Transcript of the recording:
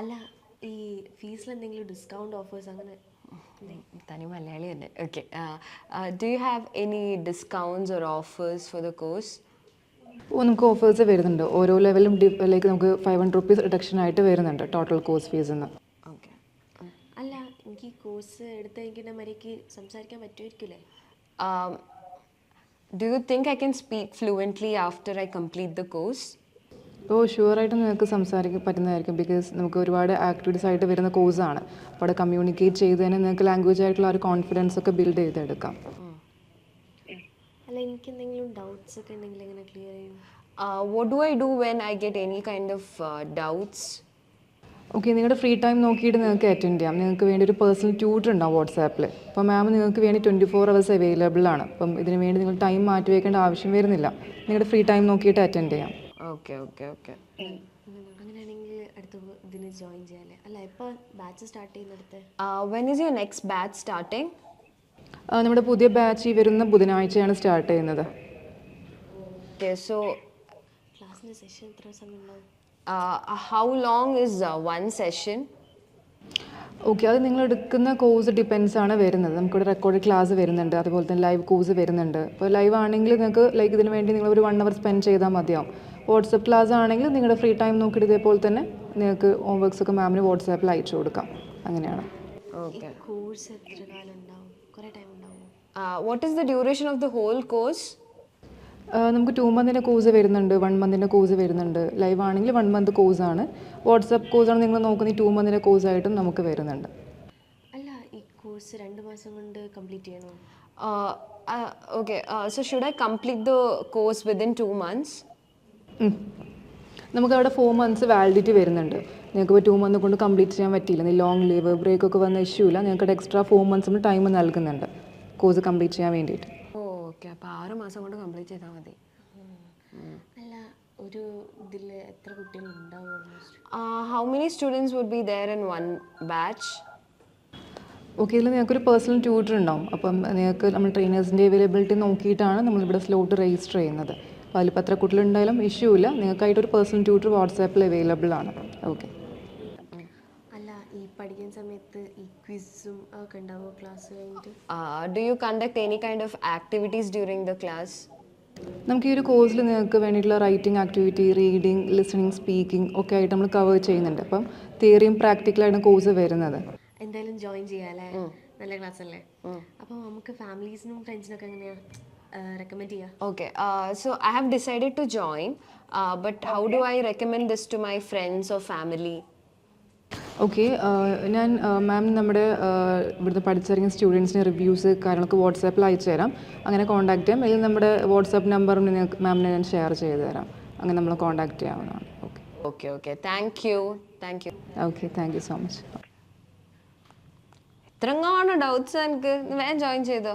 അല്ല ഈ ഫീസിൽ എന്തെങ്കിലും ഡിസ്കൗണ്ട് ഓഫേഴ്സ് അങ്ങനെ തനി മലയാളി തന്നെ. Okay do you have any discounts or offers for the course oh നമുക്ക് ഓഫേഴ്സ് വരുന്നുണ്ട്. ഓരോ ലെവലും ലൈക്ക് നമുക്ക് ഫൈവ് ഹൺഡ്രഡ് റുപ്പീസ് റിഡക്ഷൻ ആയിട്ട് വരുന്നുണ്ട് ടോട്ടൽ കോഴ്സ് ഫീസ് എന്ന് ഓക്കെ അല്ല എനിക്ക് ഈ കോഴ്സ് എടുത്ത് കഴിഞ്ഞിട്ട് മര്യാദയ്ക്ക് സംസാരിക്കാൻ പറ്റുമായിരിക്കില്ലേ do you think I can speak fluently after I complete the course അപ്പോൾ ഷുവറായിട്ട് നിങ്ങൾക്ക് സംസാരിക്കാൻ പറ്റുന്നതായിരിക്കും. ബിക്കോസ് നമുക്ക് ഒരുപാട് ആക്ടിവിറ്റീസ് ആയിട്ട് വരുന്ന കോഴ്സാണ് അപ്പോൾ അവിടെ കമ്മ്യൂണിക്കേറ്റ് ചെയ്ത് തന്നെ നിങ്ങൾക്ക് ലാംഗ്വേജ് ആയിട്ടുള്ള ഒരു കോൺഫിഡൻസ് ഒക്കെ ബിൽഡ് ചെയ്തെടുക്കാം. അല്ല എനിക്ക് എന്തെങ്കിലും ഡൗട്ട്സ് ഒക്കെ ഉണ്ടെങ്കിൽ എങ്ങനെ ക്ലിയർ ചെയ്യും? What do I do when I get any kind of doubts okay നിങ്ങളുടെ ഫ്രീ ടൈം നോക്കിയിട്ട് നിങ്ങൾക്ക് അറ്റൻഡ് ചെയ്യാം. നിങ്ങൾക്ക് വേണ്ടി ഒരു പേഴ്സണൽ ട്യൂട്ടർ ഉണ്ടാവും വാട്സാപ്പിൽ അപ്പോൾ മാം നിങ്ങൾക്ക് വേണ്ടി ട്വന്റി ഫോർ അവേഴ്സ് അവൈലബിൾ ആണ്. അപ്പം ഇതിന് വേണ്ടി നിങ്ങൾ ടൈം മാറ്റി വയ്ക്കേണ്ട ആവശ്യം വരുന്നില്ല. നിങ്ങളുടെ ഫ്രീ ടൈം നോക്കിയിട്ട് അറ്റൻഡ് ചെയ്യാം. Okay okay okay. അങ്ങനെയാണെങ്കിൽ അടുത്ത ഇതിന് ജോയിൻ ചെയ്യാല്ലേ? അല്ല എപ്പോൾ ബാച്ച് സ്റ്റാർട്ട് ചെയ്യുന്നിടത്ത്? When is your next batch starting നമ്മുടെ പുതിയ ബാച്ച് ഈ വരുന്ന ബുധനാഴ്ചയാണ് സ്റ്റാർട്ട് ചെയ്യുന്നത്. ഓക്കെ സോ ക്ലാസ്സിന്റെ സെഷൻ എത്ര സമയം ഉണ്ടാവും how long is one session okay അത് നിങ്ങൾ എടുക്കുന്ന കോഴ്സ് ഡിപ്പെൻസ് ആണ് വരുന്നത്. നമുക്കിവിടെ റെക്കോർഡ് ക്ലാസ് വരുന്നുണ്ട് അതുപോലെ തന്നെ ലൈവ് കോഴ്സ് വരുന്നുണ്ട്. അപ്പോൾ ലൈവ് ആണെങ്കിൽ നിങ്ങൾക്ക് ലൈക്ക് ഇതിന് വേണ്ടി നിങ്ങൾ ഒരു വൺ അവർ സ്പെൻഡ് ചെയ്താൽ മതിയാവും. വാട്സപ്പ് ക്ലാസ് ആണെങ്കിൽ നിങ്ങളുടെ ഫ്രീ ടൈം നോക്കിയിട്ട് ഇതേപോലെ തന്നെ നിങ്ങൾക്ക് ഹോം വർക്ക്സ് ഒക്കെ മാമിന് വാട്സാപ്പിൽ അയച്ചു കൊടുക്കാം. അങ്ങനെയാണ്. Course time what is the duration of the whole course നമുക്ക് ടു മന്തിന്റെ കോഴ്സ് വരുന്നുണ്ട് വൺ മന്തിന്റെ കോഴ്സ് വരുന്നുണ്ട്. ലൈവ് ആണെങ്കിൽ വൺ മന്ത് കോഴ്സാണ് വാട്സപ്പ് കോഴ്സാണ് നിങ്ങൾ നോക്കുന്ന ഈ ടു മന്തിന്റെ കോഴ്സായിട്ടും നമുക്ക് വരുന്നുണ്ട്. അല്ല ഈ കോഴ്സ് രണ്ട് മാസം കൊണ്ട് കംപ്ലീറ്റ് ചെയ്യണോ? Okay so okay, I so should I complete the course നമുക്ക് അവിടെ ഫോർ മന്ത്സ് വാലിഡിറ്റി വരുന്നുണ്ട്. നിങ്ങൾക്ക് ഇപ്പോൾ ടു മന്ത് കൊണ്ട് കംപ്ലീറ്റ് ചെയ്യാൻ പറ്റിയില്ല. നീ ലോങ് ലീവ് ബ്രേക്ക് ഒക്കെ വന്ന ഇഷ്യൂ ഇല്ല. നിങ്ങൾക്ക് എക്സ്ട്രാ ഫോർ മന്ത്സ് ടൈം നൽകുന്നുണ്ട്. കോഴ്സ് കംപ്ലീറ്റ് ചെയ്യാൻ വേണ്ടിയിട്ട്. ഓക്കെ അപ്പോൾ ആറ് മാസം കൊണ്ട് കംപ്ലീറ്റ് ചെയ്താൽ മതി. അല്ല ഒരു ഇതിൽ എത്ര കുട്ടികൾ ഉണ്ടാവും how many students would be there in one batch okay ഇതിൽ നിങ്ങൾക്കൊരു പേഴ്സണൽ ട്യൂട്ടർ ഉണ്ടാവും. അപ്പം നിങ്ങൾക്ക് നമ്മൾ ട്രെയിനേഴ്സിന്റെ അവൈലബിലിറ്റി നോക്കിയിട്ടാണ് നമ്മളിവിടെ സ്ലോട്ട് രജിസ്റ്റർ ചെയ്യുന്നത്. അപ്പോൾ അതിലിപ്പോൾ എത്ര ഇഷ്യൂ ഇല്ല. നിങ്ങൾക്കായിട്ട് ഒരു പേഴ്സണൽ ട്യൂട്ടർ വാട്സാപ്പിൽ അവൈലബിൾ ആണ്. ഓക്കെ അല്ല ഈ പഠിക്കുന്ന സമയത്ത് ഈ ക്വിസും ഒക്കെ ഉണ്ടാവുമോ ക്ലാസ് കഴിഞ്ഞിട്ട്? Do you conduct any kind of activities during the class നമുക്ക് ഈ ഒരു കോഴ്സിൽ നിങ്ങൾക്ക് വേണ്ടിയിട്ടുള്ള writing activity reading listening speaking ഒക്കെ ആയിട്ട് നമ്മൾ കവർ ചെയ്യുന്നുണ്ട്. അപ്പം തിയറിയും പ്രാക്ടിക്കലായിട്ട് കോഴ്സ് വരുന്നത്. എന്തായാലും ജോയിൻ ചെയ്യാല്ലേ നല്ല ക്ലാസ് അല്ലേ? അപ്പോൾ നമുക്ക് ഫാമിലീസിനും ഫ്രണ്ട്സിനൊക്കെ എങ്ങനെയാണ് റെക്കമെൻഡ് ചെയ്യുക okay so I have have to join but how do I recommend this to my friends my family or family? Okay ഞാൻ മാം നമ്മുടെ ഇവിടുത്തെ ഇവിടുന്ന് പഠിച്ചിറങ്ങിയ സ്റ്റുഡൻസിന് റിവ്യൂസ് കാര്യങ്ങളൊക്കെ വാട്സാപ്പിൽ അയച്ചു തരാം. അങ്ങനെ കോൺടാക്ട് ചെയ്യാം. അല്ലെങ്കിൽ നമ്മുടെ വാട്സാപ്പ് നമ്പറും നിങ്ങൾക്ക് മാമിനെ ഞാൻ ഷെയർ ചെയ്ത് തരാം. അങ്ങനെ നമ്മൾ കോൺടാക്ട് ചെയ്യാവുന്നതാണ്. Okay okay okay thank you thank you okay thank you so much ഇത്രങ്ങാണ് doubts എനിക്ക്? വേഗം ജോയിൻ ചെയ്തോ.